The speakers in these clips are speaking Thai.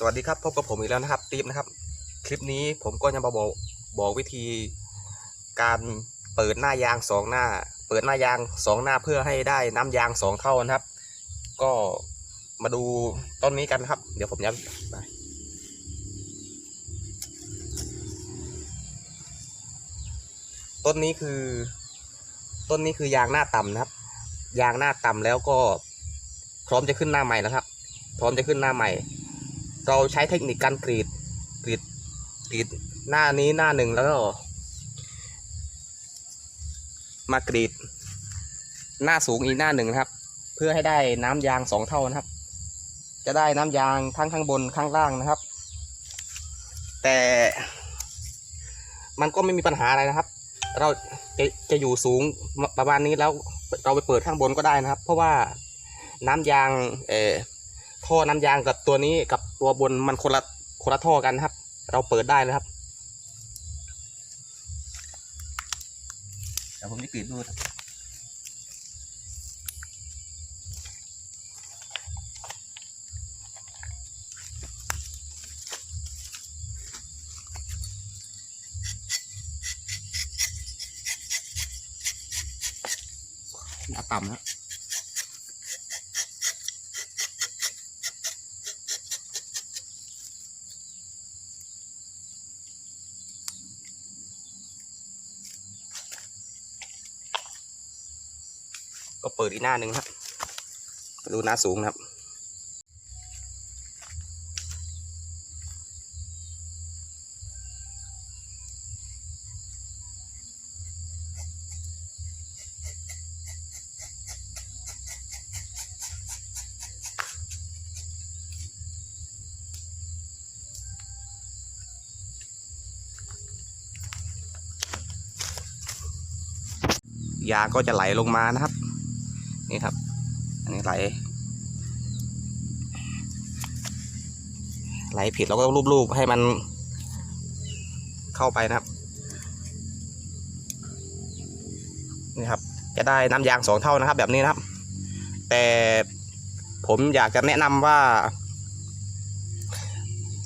สวัสดีครับพบกับผมอีกแล้วนะครับตีฟนะครับ คลิปนี้ผมก็จะมาบอกบอกวิธีการเปิดหน้ายางสองหน้า เปิดหน้ายางสองหน้าเพื่อให้ได้น้ำยางสองเท่านะครับ ก็มาดูต้นนี้กันนะครับ เดี๋ยวผมจะไปต้นนี้คือ ต้นนี้คือยางหน้าต่ำนะครับ ยางหน้าต่ำแล้วก็พร้อมจะขึ้นหน้าใหม่แล้วครับ พร้อมจะขึ้นหน้าใหม่ เราใช้เทคนิคการกรีดกรีดกรีดหน้านี้หน้าหนึ่งแล้วก็ มากรีด หน้าสูงอีกหน้าหนึ่งนะครับ เพื่อให้ได้น้ำยางสองเท่านะครับ จะได้น้ำยางทั้งข้างบนข้างล่างนะครับ แต่มันก็ไม่มีปัญหาอะไรนะครับ เราจะจะอยู่สูงประมาณนี้แล้วเราไปเปิดข้างบนก็ได้นะครับ เพราะว่าน้ำยางเอ่อท่อน้ำยางกับตัวนี้กับ ตัวบนมันคนละคนละท่อกันนะครับ เราเปิดได้นะครับเดี๋ยวผมจะกรีดดูครับหน้าต่ำนะ ก็เปิดอีกหน้าหนึ่งครับดูหน้าสูงนะครับ ยาก็จะไหลลงมานะครับ นี่ครับ อันนี้ไหล ไหลผิดเราก็รูปๆให้มันเข้าไปนะครับ นี่ครับ จะได้น้ำยางสองเท่านะครับ แบบนี้นะครับ แต่ผมอยากจะแนะนำว่า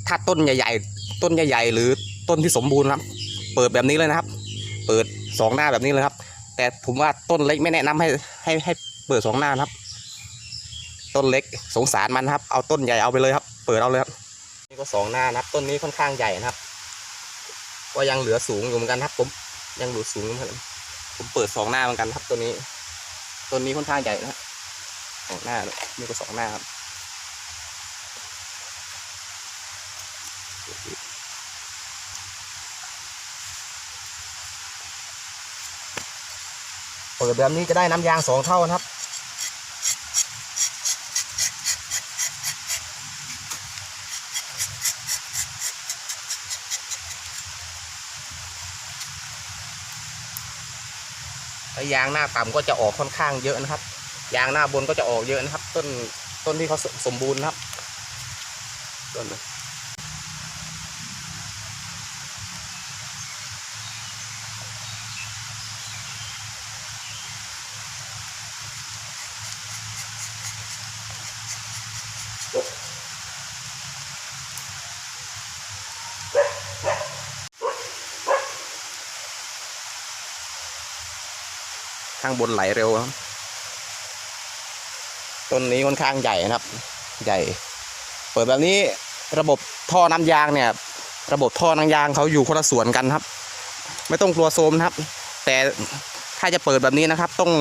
ถ้าต้นใหญ่ๆ ต้นใหญ่ๆ หรือต้นที่สมบูรณ์ครับ เปิดแบบนี้เลยนะครับ เปิดสองหน้าแบบนี้เลยครับแต่ผมว่าต้นเล็กไม่แนะนำให้ให้ให้ เปิดสองหน้าครับ ต้นเล็กสงสารมันครับ เอาต้นใหญ่เอาไปเลยครับ เปิดเอาเลยครับนี่ก็สองหน้านะครับ ต้นนี้ค่อนข้างใหญ่นะครับ ก็ยังเหลือสูงอยู่เหมือนกันครับ ผมยังเหลือสูงเหมือนกันผมเปิดสองหน้าเหมือนกันครับตัวนี้ต้นนี้ค่อนข้างใหญ่นะครับสองหน้าเลยนี่ก็สองหน้าครับเปิดแบบนี้จะได้น้ำยางสองเท่านะครับ แล้วยางหน้าต่ำก็จะออกค่อนข้างเยอะนะครับ ยางหน้าบนก็จะออกเยอะนะครับ ต้นต้นที่เขาสสมบูรณ์นะครับต้นนะ ข้างบนไหลเร็วครับต้นนี้ค่อนข้างใหญ่นะครับ ใหญ่ เปิดแบบนี้ระบบท่อน้ำยางเนี่ย ระบบท่อน้ำยางเขาอยู่คนละส่วนกันครับ ไม่ต้องกลัวโซมนะครับ แต่ถ้าจะเปิดแบบนี้นะครับต้อง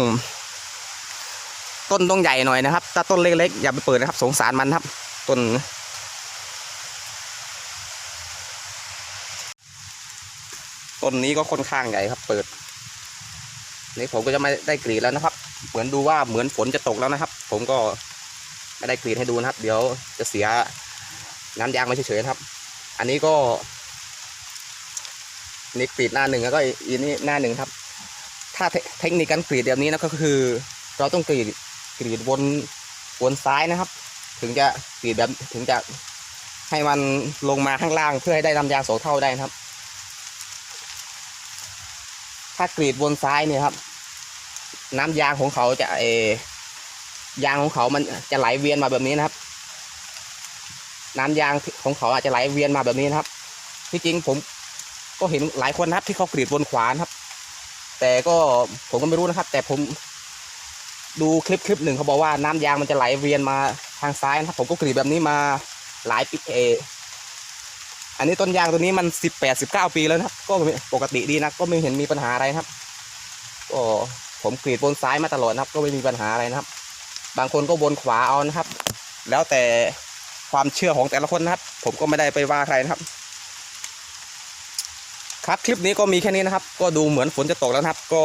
ต้นต้องใหญ่หน่อยนะครับ ถ้าต้นเล็กๆอย่าไปเปิดนะครับ สงสารมันครับ ต้นต้นนี้ก็ค่อนข้างใหญ่ครับ เปิด นี่ผมก็จะไม่ได้กรีดแล้วนะครับ เหมือนดูว่าเหมือนฝนจะตกแล้วนะครับ ผมก็ไม่ได้กรีดให้ดูนะครับ เดี๋ยวจะเสียน้ำยางมาเฉยๆนะครับ อันนี้ก็นี่กรีดหน้าหนึ่งแล้วก็อีนี่หน้าหนึ่งครับ ถ้าเทเทคนิคการกรีดแบบนี้นะก็คือ เราต้องกรีดกรีดวนวนซ้ายนะครับ ถึงจะกรีดแบบถึงจะให้มันลงมาข้างล่างเพื่อให้ได้น้ำยางสองเท่าได้นะครับ ถ้ากรีดวนซ้ายเนี่ยครับ น้ำยางของเขาจะเอยางของเขามันจะไหลเวียนมาแบบนี้นะครับ น้ำยางของเขาอาจจะไหลเวียนมาแบบนี้นะครับ ที่จริงผมก็เห็นหลายคนนะครับที่เขากรีดบนขวานะครับ แต่ก็ผมก็ไม่รู้นะครับ แต่ผมดูคลิปคลิปหนึ่งเขาบอกว่าน้ำยางมันจะไหลเวียนมาทางซ้ายนะครับ ผมก็กรีดแบบนี้มาหลายปีเอ อันนี้ต้นยางตัวนี้มันสิบแปดสิบเก้าปีแล้วนะครับ ก็ปกติดีนะก็ไม่เห็นมีปัญหาอะไรครับก็ผมกรีดบนซ้ายมาตลอดนะครับ ก็ไม่มีปัญหาอะไรนะครับ บางคนก็บนขวาเอานะครับ แล้วแต่ความเชื่อของแต่ละคนนะครับ ผมก็ไม่ได้ไปว่าใครนะครับ ครับคลิปนี้ก็มีแค่นี้นะครับ ก็ดูเหมือนฝนจะตกแล้วนะครับ ก็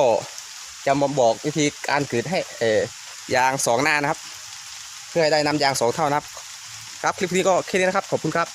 จะมาบอกวิธีการกรีดให้เออยางสองหน้านะครับ เพื่อให้ได้น้ำยางสองเท่านะครับ ครับคลิปนี้ก็แค่นี้นะครับขอบคุณครับ